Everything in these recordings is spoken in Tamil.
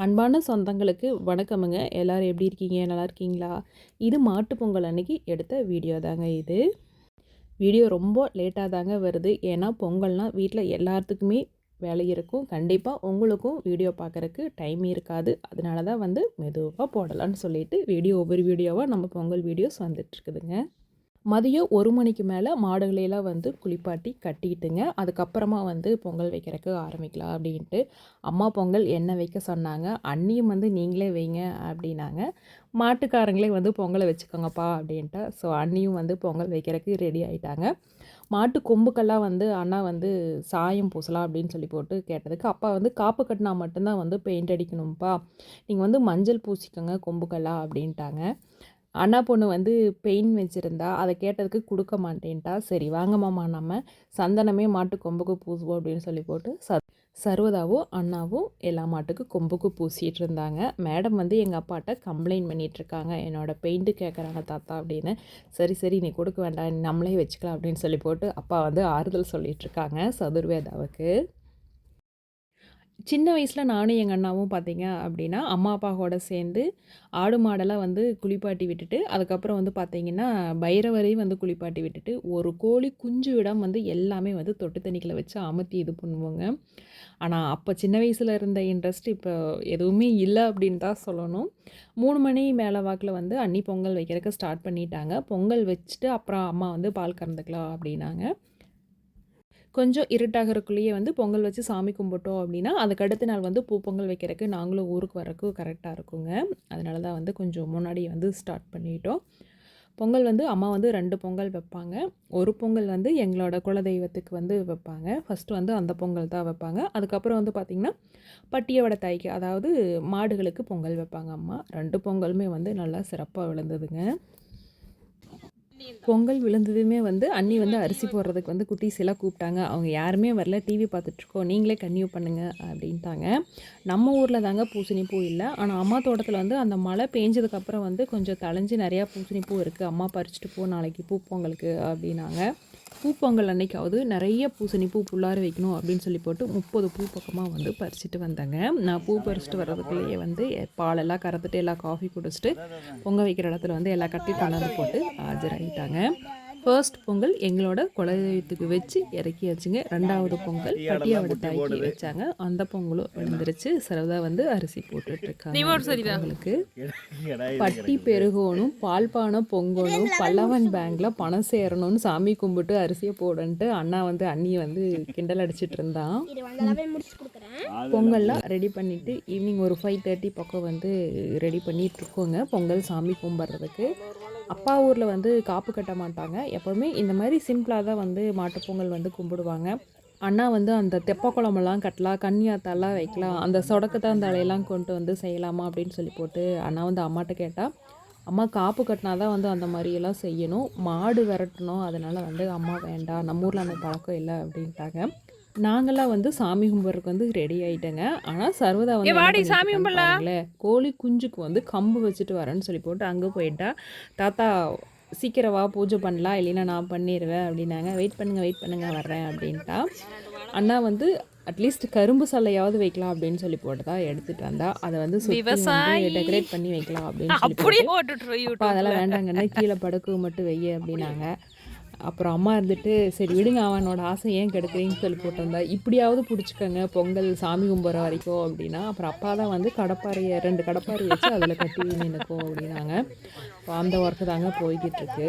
அன்பான சொந்தங்களுக்கு வணக்கமுங்க. எல்லாரும் எப்படி இருக்கீங்க? நல்லா இருக்கீங்களா? இது மாட்டுப் பொங்கல் அன்னைக்கு எடுத்த வீடியோ தாங்க இது. வீடியோ ரொம்ப லேட்டாக தாங்க வருது. ஏன்னா பொங்கல்னால் வீட்டில் எல்லாத்துக்குமே வேலை இருக்கும். கண்டிப்பாக உங்களுக்கும் வீடியோ பார்க்குறக்கு டைம் இருக்காது. அதனால தான் வந்து மெதுவாக போடலான்னு சொல்லிட்டு வீடியோ ஒவ்வொரு வீடியோவாக நம்ம பொங்கல் வீடியோஸ் வந்துட்டுருக்குதுங்க மதியம் ஒரு மணிக்கு மேலே மாடுகளையெல்லாம் வந்து குளிப்பாட்டி கட்டிட்டுங்க. அதுக்கப்புறமா வந்து பொங்கல் வைக்கிறதுக்கு ஆரம்பிக்கலாம் அப்படின்ட்டு. அம்மா பொங்கல் என்ன வைக்க சொன்னாங்க. அண்ணியும் வந்து நீங்களே வைங்க அப்படின்னாங்க. மாட்டுக்காரங்களே வந்து பொங்கலை வச்சுக்கோங்கப்பா அப்படின்ட்டு. ஸோ அண்ணியும் வந்து பொங்கல் வைக்கிறதுக்கு ரெடி ஆகிட்டாங்க மாட்டு கொம்புக்கெல்லாம் வந்து அண்ணா வந்து சாயம் பூசலாம் அப்படின்னு சொல்லி போட்டு கேட்டதுக்கு அப்பா வந்து காப்பு கட்டினா மட்டும்தான் வந்து பெயிண்ட் அடிக்கணும்ப்பா. நீங்கள் வந்து மஞ்சள் பூசிக்கோங்க கொம்புக்கெல்லாம் அப்படின்ட்டாங்க. அண்ணா பொண்ணு வந்து பெயின் வச்சுருந்தா அதை கேட்டதுக்கு கொடுக்க மாட்டேன்ட்டா. சரி வாங்க மாமா நம்ம சந்தனமே மாட்டு கொம்புக்கு பூசுவோம் அப்படின்னு சொல்லி போட்டு ச சர்வதாவும் அண்ணாவும் எல்லா மாட்டுக்கு கொம்புக்கு பூசிகிட்டு இருந்தாங்க. மேடம் வந்து எங்கள் அப்பாட்ட கம்ப்ளைண்ட் பண்ணிகிட்ருக்காங்க என்னோடய பெயிண்ட்டு கேட்குறாங்க தாத்தா அப்படின்னு. சரி சரி நீ கொடுக்க வேண்டாம் நம்மளே வச்சுக்கலாம் அப்படின்னு சொல்லி போட்டு அப்பா வந்து ஆறுதல் சொல்லிகிட்ருக்காங்க சதுர்வேதாவுக்கு. சின்ன வயசில் நானும் எங்கள் அண்ணாவும் பார்த்தீங்க அப்படின்னா அம்மா அப்பாவோட சேர்ந்து ஆடு மாடெல்லாம் வந்து குளிப்பாட்டி விட்டுட்டு அதுக்கப்புறம் வந்து பார்த்திங்கன்னா பைரவரையும் வந்து குளிப்பாட்டி விட்டுட்டு ஒரு கோழி குஞ்சு விடம் வந்து எல்லாமே வந்து தொட்டு தண்ணிகளை வச்சு அமர்த்தி இது பண்ணுவோங்க. ஆனால் அப்போ சின்ன வயசில் இருந்த இன்ட்ரெஸ்ட் இப்போ எதுவுமே இல்லை அப்படின்னு தான் சொல்லணும். மூணு மணி மேலே வாக்கில் வந்து அன்னி பொங்கல் வைக்கிறதுக்கு ஸ்டார்ட் பண்ணிட்டாங்க. பொங்கல் வச்சுட்டு அப்புறம் அம்மா வந்து பால் கறந்துக்கலாம் அப்படின்னாங்க. கொஞ்சம் இருட்டாகிறக்குள்ளேயே வந்து பொங்கல் வச்சு சாமி கும்பிட்டோம் அப்படின்னா அதுக்கு அடுத்த நாள் வந்து பூ பொங்கல் வைக்கிறதுக்கு நாங்களும் ஊருக்கு வரக்கு கரெக்டாக இருக்குங்க. அதனால தான் வந்து கொஞ்சம் முன்னாடி வந்து ஸ்டார்ட் பண்ணிட்டோம். பொங்கல் வந்து அம்மா வந்து ரெண்டு பொங்கல் வைப்பாங்க. ஒரு பொங்கல் வந்து எங்களோட குலதெய்வத்துக்கு வந்து வைப்பாங்க. ஃபஸ்ட்டு வந்து அந்த பொங்கல் தான் வைப்பாங்க. அதுக்கப்புறம் வந்து பார்த்திங்கன்னா பட்டியோட தாய்க்கு அதாவது மாடுகளுக்கு பொங்கல் வைப்பாங்க அம்மா. ரெண்டு பொங்கலுமே வந்து நல்லா சிறப்பாக விழுந்ததுங்க பொங்கல் விழுந்ததுமே வந்து அண்ணி வந்து அரிசி போடுறதுக்கு வந்து குட்டீஸ் எல்லாம் கூப்பிட்டாங்க. அவங்க யாருமே வரல. டிவி பார்த்துட்ருக்கோம் நீங்களே கன்னியூ பண்ணுங்க அப்படின்ட்டாங்க. நம்ம ஊரில் தாங்க பூசணி பூ இல்லை. ஆனால் அம்மா தோட்டத்தில் வந்து அந்த மழை பேஞ்சதுக்கப்புறம் வந்து கொஞ்சம் தளைஞ்சு நிறையா பூசணி பூ இருக்குது அம்மா பறிச்சுட்டு போ நாளைக்கு பூ பொங்கலுக்கு அப்படின்னாங்க. பூப்பொங்கல் அன்னைக்காவது நிறைய பூசணி பூ புள்ளார வைக்கணும் அப்படின்னு சொல்லி போட்டு முப்பது பூ பக்கமாக வந்து பறிச்சுட்டு வந்தாங்க. நான் பூ பறிச்சுட்டு வர்றதுக்குள்ளேயே வந்து பாலெல்லாம் கறந்துட்டு எல்லாம் காஃபி குடிச்சிட்டு பொங்க வைக்கிற இடத்துல வந்து எல்லா கட்டி கொண்டாந்து போட்டு ஆஜராகிட்டாங்க ஃபர்ஸ்ட் பொங்கல் எங்களோட குலதெய்வத்துக்கு வச்சு இறக்கியாச்சுங்க. ரெண்டாவது பொங்கல் பட்டியாவோட தாய்க்கு வச்சாங்க. அந்த பொங்கலும் விழுந்துருச்சு சரவதா வந்து அரிசி போட்டுட்டு இருக்காங்க பொங்கலுக்கு. பட்டி பெருகணும் பால்பானை பொங்கணும் பல்லவன் பேங்க்ல பணம் சேரணும்னு சாமி கும்பிட்டு அரிசியை போடன்ட்டு அண்ணா வந்து அண்ணியை வந்து கிண்டல் அடிச்சிட்டு இருந்தான். பொங்கல்லாம் ரெடி பண்ணிட்டு ஈவினிங் ஒரு ஃபைவ் தேர்ட்டி பக்கம் வந்து ரெடி பண்ணிட்டு இருக்கோங்க. பொங்கல் சாமி கும்பிட்றதுக்கு. அப்பா ஊரில் வந்து காப்பு கட்ட மாட்டாங்க. எப்போவுமே இந்த மாதிரி சிம்பிளாக தான் வந்து மாட்டுப்பொங்கல் வந்து கும்பிடுவாங்க. அண்ணா வந்து அந்த தெப்ப குழம்பெல்லாம் கட்டலாம் கன்னியாத்தாலாம் வைக்கலாம் அந்த சொடக்கத்தான் தலையெல்லாம் கொண்டு வந்து செய்யலாமா அப்படின்னு சொல்லி போட்டு அண்ணா வந்து அம்மாட்ட கேட்டால் அம்மா காப்பு கட்டினா தான் வந்து அந்த மாதிரியெல்லாம் செய்யணும். மாடு விரட்டணும். அதனால் வந்து அம்மா வேண்டாம். நம்ம ஊரில் அந்த பழக்கம் இல்லை. அப்படின்ட்டாங்க. நாங்களாம் வந்து சாமி கும்பிட்றதுக்கு வந்து ரெடி ஆயிட்டேங்க. ஆனால் சர்வதா வந்து வாடி சாமி கும்பிடல? கோழி குஞ்சுக்கு வந்து கம்பு வச்சுட்டு வரேன்னு சொல்லி போட்டு அங்கே போயிட்டா தாத்தா சீக்கிரம் வா பூஜை பண்ணலாம். இல்லைன்னா நான் பண்ணிடுவேன் அப்படின்னாங்க. வெயிட் பண்ணுங்கள் வெயிட் பண்ணுங்கள் வர்றேன் அப்படின்ட்டா. அண்ணா வந்து அட்லீஸ்ட் கரும்பு சல்லையாவது வைக்கலாம் அப்படின்னு சொல்லி போட்டு எடுத்துட்டு வந்தா. அதை வந்து டெக்கரேட் பண்ணி வைக்கலாம் அப்படின்னு சொல்லி அதெல்லாம் வேண்டாங்கன்னு கீழே படுக்கு மட்டும் வெய்ய அப்படின்னாங்க. அப்புறம் அம்மா இருந்துட்டு சரி விடுங்க அவனோட ஆசை ஏன் கெடுக்குறீங்கன்னு சொல்லி போட்டிருந்தா. இப்படியாவது பிடிச்சிக்கோங்க பொங்கல் சாமி கும்பிட்ற வரைக்கும் அப்படின்னா அப்புறம் அப்பா தான் வந்து கடப்பாறையை ரெண்டு கடப்பாறை வச்சு அதில் கட்டி நினைக்கும் அப்படின்னாங்க. அந்த ஒர்க்கு தாங்க போய்கிட்டு இருக்கு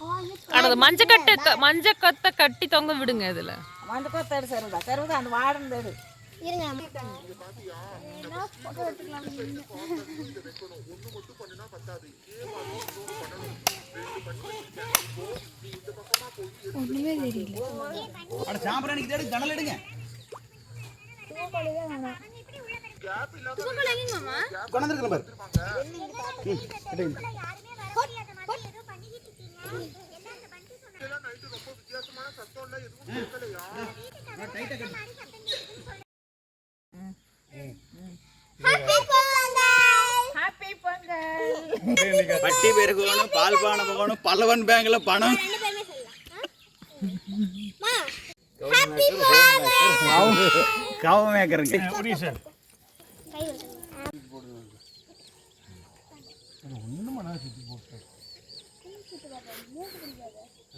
கட்டு மஞ்ச கத்தை கட்டி தொங்க விடுங்க இதுல. மஞ்ச கொத்த எடு சருதா சருதா அந்த வாடன் எடு. இருங்க அட சாம்பிராணிக்கு தேடி ஜன்னல் எடுங்க. கொண்டாந்துருக்கிறேன் பாரு ம், எடுங்க. ஹாப்பி பொங்கல் பட்டி பெருகணும் பால் பானை போகணும் பல்லவன் பேங்க்ல பணம். கவ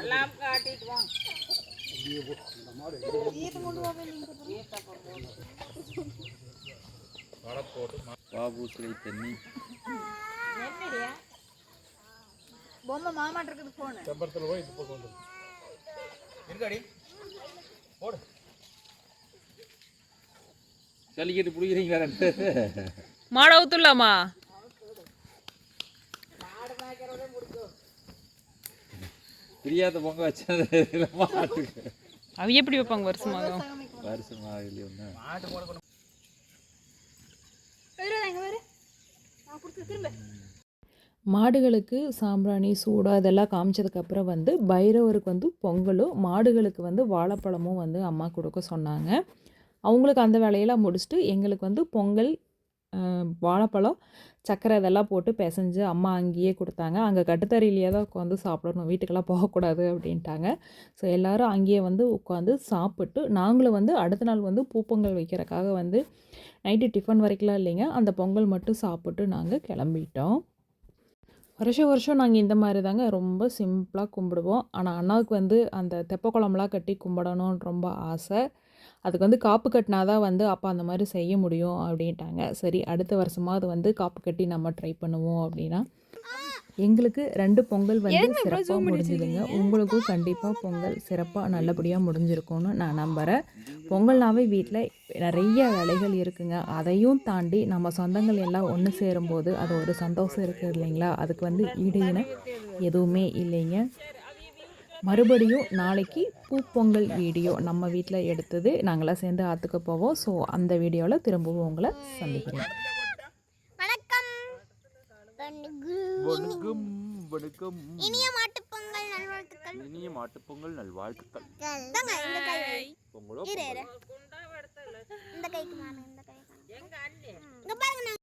எல்லாம் காட்டிட்டு வாங்க பாபுஸ்ரீ தண்ணி என்னடியா பொம்மை மாமாட்ட இருக்குது போனு இருக்காடி. போடு. ஜல்லிக்கட்டு பிடிக்கிறீங்களா? ரெண்டு மாடை ஊத்துலாமா பிரியாத பொங்க வச்சது மாட்டுக்கு. அவ எப்படி வைப்பாங்க வருஷமாக? வருஷமாக இல்லையா? ஒன்று மாடுகளுக்கு சாம்பிராணி சூடா இதெல்லாம் காமிச்சதுக்கப்புறம் வந்து பைரவருக்கு வந்து பொங்கலும் மாடுகளுக்கு வந்து வாழைப்பழமும் வந்து அம்மா கொடுக்க சொன்னாங்க. அவங்களுக்கு அந்த வேலையெல்லாம் முடிச்சுட்டு எங்களுக்கு வந்து பொங்கல் வாழைப்பழம் சர்க்கரை இதெல்லாம் போட்டு பிசைஞ்சு அம்மா அங்கேயே கொடுத்தாங்க. அங்கே கட்டுத்தறியிலேயே தான் உட்காந்து சாப்பிடணும். வீட்டுக்கெல்லாம் போகக்கூடாது அப்படின்ட்டாங்க. ஸோ எல்லோரும் அங்கேயே வந்து உட்காந்து சாப்பிட்டு நாங்களும் வந்து அடுத்த நாள் வந்து பூப்பொங்கல் வைக்கிறக்காக வந்து நைட்டு டிஃபன் வரைக்கும்லாம் இல்லைங்க. அந்த பொங்கல் மட்டும் சாப்பிட்டு நாங்கள் கிளம்பிட்டோம். வருஷம் வருஷம் நாங்கள் இந்த மாதிரி தாங்க ரொம்ப சிம்பிளாக கும்பிடுவோம். ஆனால் அண்ணாவுக்கு வந்து அந்த தெப்ப குளம்லாம் கட்டி கும்பிடணும்னு ரொம்ப ஆசை. அதுக்கு வந்து காப்பு கட்டினா தான் வந்து அப்போ அந்த மாதிரி செய்ய முடியும் அப்படின்ட்டாங்க. சரி அடுத்த வருஷமாவது வந்து காப்பு கட்டி நம்ம ட்ரை பண்ணுவோம் அப்படின்னா எங்களுக்கு ரெண்டு பொங்கல் வந்து சிறப்பாக முடிஞ்சுதுங்க. உங்களுக்கும் கண்டிப்பாக பொங்கல் சிறப்பாக நல்லபடியாக முடிஞ்சிருக்கும்னு நான் நம்புகிறேன் பொங்கல்னாவே வீட்டில் நிறைய வேலைகள் இருக்குங்க. அதையும் தாண்டி நம்ம சொந்தங்கள் எல்லாம் ஒன்று சேரும்போது அது ஒரு சந்தோஷம் இருக்குது இல்லைங்களா? அதுக்கு வந்து ஈடு இணை எதுவுமே இல்லைங்க. மறுபடியும் நாளைக்கு பூப்பொங்கல் வீடியோ நம்ம வீட்டில் எடுத்தது நாங்களாம் சேர்ந்து ஆற்றுக்க போவோம். ஸோ அந்த வீடியோவில் திரும்பவும் உங்களை சந்திக்கிறேன். வணக்கம். வணக்கம். இனிய மாட்டுப்பொங்கல் நல்வாழ்த்துக்கள். இனிய மாட்டுப்பொங்கல் நல்வாழ்த்துக்கள். தாங்க இந்த கை. வை. பொங்கலோ. இந்த கைக்கு நானு இந்த கைக்கு நானு. இங்க பாருங்க